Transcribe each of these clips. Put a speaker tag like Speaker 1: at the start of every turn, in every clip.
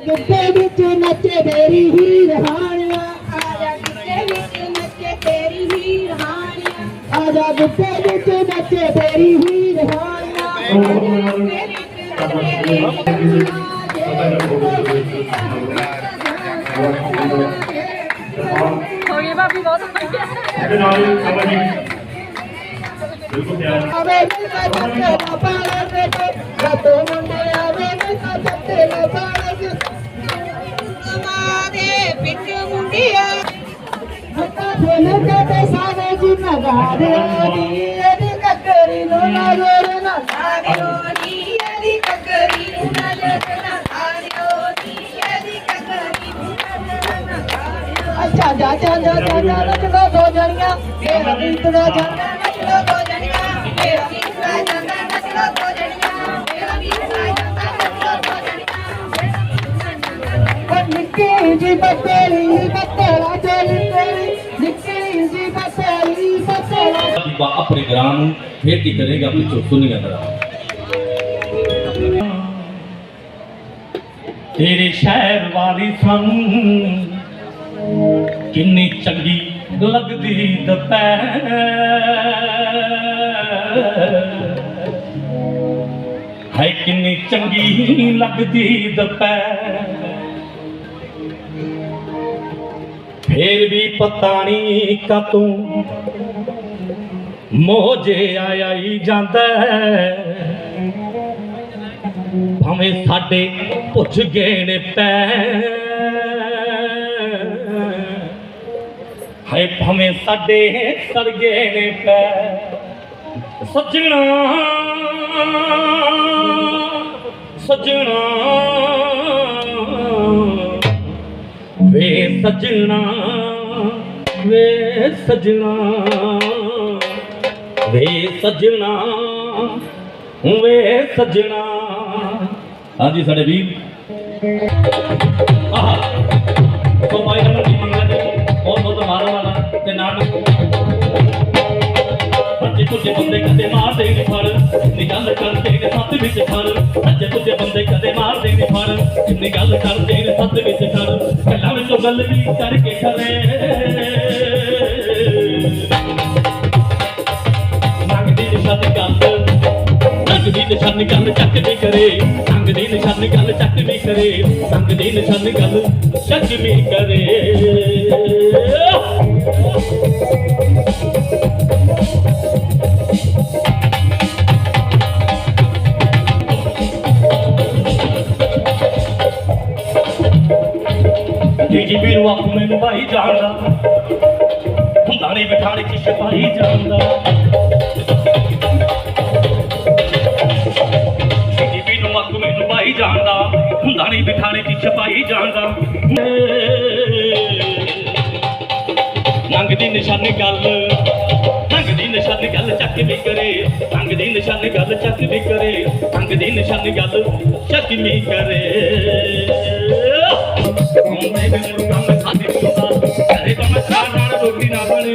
Speaker 1: ਗਿੱਧੇ ਵਿੱਚ ਨੱਚੇ ਮੇਰੀ ਹੀਰ ਹਾਣਿਆ
Speaker 2: ਆਜਾ ਕਿਤੇ ਵਿੱਚ ਨੱਚੇ ਤੇਰੀ ਹੀ ਰਹਾਣੀਆਂ
Speaker 1: ਆਜਾ ਗਿੱਧੇ ਵਿੱਚ ਨੱਚੇ ਹਾਣਿਆ
Speaker 2: ਹੋ ਗਈ ਭਾਬੀ ਬਹੁਤ ਵਧੀਆ
Speaker 3: ਇਹਦੇ ਨਾਲ ਹੀ ਬਾਬਾ ਜੀ। ਬਿਲਕੁਲ ਤਿਆਰ
Speaker 1: ਆਵੇ ਮਿਲਦਾ ਸੱਤੇ ਨਾ ਬਾਲਾ ਦੇ ਰਾਤੋਂ ਮੁੰਡੇ ਆਵੇ ਨਾ ਹੱਥਾਂ ਦੇ ਲੱਗੇ ਤੇ ਸਾਰੇ ਜੀ ਨਗਾਰੇ ਦੀ ਇਹਦੀ ਕੱਕਰੀ ਨੂੰ ਨਾ ਜੋੜ ਨਾ
Speaker 2: ਆਰਿਓ ਨੀ ਇਹਦੀ ਕੱਕਰੀ ਨੂੰ ਨਜ਼ਰ ਨਾ ਆਰਿਓ ਨੀ ਇਹਦੀ ਕੱਕਰੀ ਨੂੰ ਨਜ਼ਰ ਨਾ ਆਰਿਓ
Speaker 1: ਅੱਛਾ ਜਾ ਜਾ ਜਾ
Speaker 4: ਬਾ ਆਪਣੇ ਗ੍ਰਾਮ ਨੂੰ ਖੇਤੀ ਕਰੇਗਾ, ਪਿੱਛੋਂ ਚੋਸੂ ਨਹੀਂ ਕਰਦਾ
Speaker 3: ਤੇਰੇ ਸ਼ਹਿਰ ਵਾਲੀ ਸਾਨੂੰ ਕਿੰਨੀ ਚੰਗੀ ਲੱਗਦੀ ਦੁਪਹਿਰ। ਹੈ ਕਿੰਨੀ ਚੰਗੀ ਲੱਗਦੀ ਦੁਪਹਿਰ। ਫੇਰ ਵੀ ਪਤਾ ਨਹੀਂ ਤੂੰ ਮੋਜੇ ਆਇਆ ਹੀ। ਜਾਂਦਾ ਭਾਵੇਂ ਸਾਡੇ ਪੁੱਛ ਗਏ ਨੇ ਪੈ। ਹਾਏ ਭਾਵੇਂ ਸਾਡੇ ਸੜ ਗਏ ਨੇ ਪੈ। ਸੱਜਣਾ ਸੱਜਣਾ। ਵੇ ਸੱਜਣਾ ਵੇ ਸੱਜਣਾ। ਵੇ ਸੱਜਣਾ ਵੇ ਸੱਜਣਾ।
Speaker 4: ਹਾਂਜੀ ਸਾਡੇ ਵੀਰ।
Speaker 3: ਆਹ ਤੋਂ ਨੰਬਰ ਦੀ ਮੰਗਦਾ ਜੀ ਬਹੁਤ ਬਹੁਤ ਮਾਰਨ ਵਾਲਾ ਤੇ ਨਾਲ ਅੱਜੇ ਤੁਝੇ ਬੰਦੇ ਕਦੇ ਮਾਰਦੇ ਨਹੀਂ ਫੜ ਇੰਨੀ ਗੱਲ ਕਰਦੇ ਨੇ ਸੱਤ ਵਿੱਚ ਫੜ। ਅੱਜੇ ਤੁਝੇ ਬੰਦੇ ਕਦੇ ਮਾਰਦੇ ਨਹੀਂ ਫੜ ਇੰਨੀ ਗੱਲ ਕਰਦੇ ਨੇ ਸੱਤ ਵਿੱਚ ਖੜ ਗੱਲਾਂ ਵਿੱਚੋਂ ਗੱਲ ਵੀ ਕਰਕੇ ਖਰੇ ਨਿਸ਼ਾਨ ਗੱਲ ਚੱਕ ਨਹੀਂ ਕਰੇ ਰੰਗ ਦੀ ਨਿਸ਼ਾਨ ਗੱਲ ਚੱਕ ਵੀ ਕਰੇ ਰੰਗ ਦੀ ਨਿਸ਼ਾਨ ਗੱਲ ਚੱਕ ਵੀ ਕਰੇ। ਜੀ ਵੀਰ ਵਾਪ ਮੈਨੂੰ ਭਾਈ ਜਾਣਦਾ। ਹੁੰਦਾ ਨਹੀਂ ਬਿਠਾਣੇ ਚ ਸਿਪਾਹੀ ਜਾਣਦਾ। ਹੁੰਦਾ ਨਹੀਂ ਬਿਠਾਣੇ ਚ ਸਿਪਾਹੀ ਜਾਣਦਾ। ਦੀ ਨਿਸ਼ਾਨੀ ਗੱਲ ਨੰਗ ਦੀ ਨਿਸ਼ਾਨੀ ਗੱਲ ਚੱਕ ਵੀ ਕਰੇ ਨੰਗ ਦੀ ਨਿਸ਼ਾਨੀ ਗੱਲ ਚੱਕ ਵੀ ਕਰੇ ਨੰਗ ਦੀ ਨਿਸ਼ਾਨੀ ਗੱਲ ਚੱਕ ਵੀ ਕਰੇ। ਹੁੰਦੇ ਮੈਨੂੰ ਕੰਮ ਖਾਦੇ ਪੀਂਦਾ ਕਰੇ ਕੰਮ ਖਾ ਰੋਟੀ ਨਾ ਬਣੇ।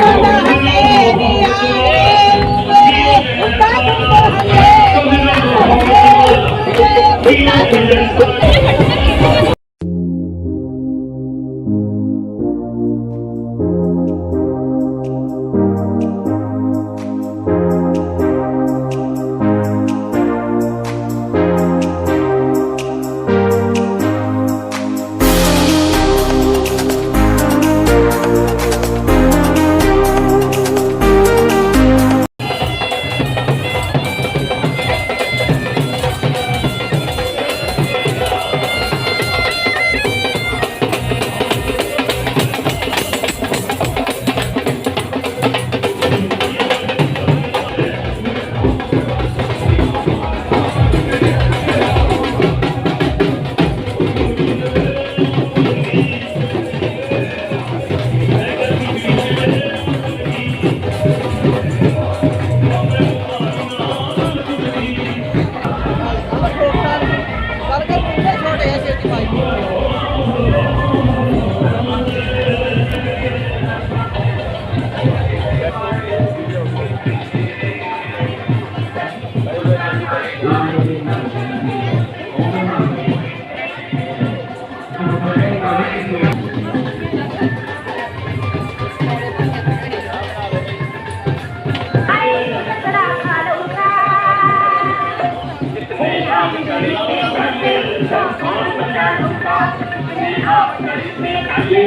Speaker 1: Yeah. ਤੇ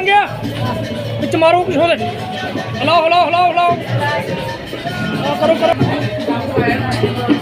Speaker 5: ਬਣ ਗਿਆ ਵਿੱਚ ਮਾਰੋ ਕੁਛ ਦੇ ਹਲਾਓ ਹਲਾਓ ਹਲਾਓ ਹਲਾਓ। ਕਰੋ ਕਰੋ।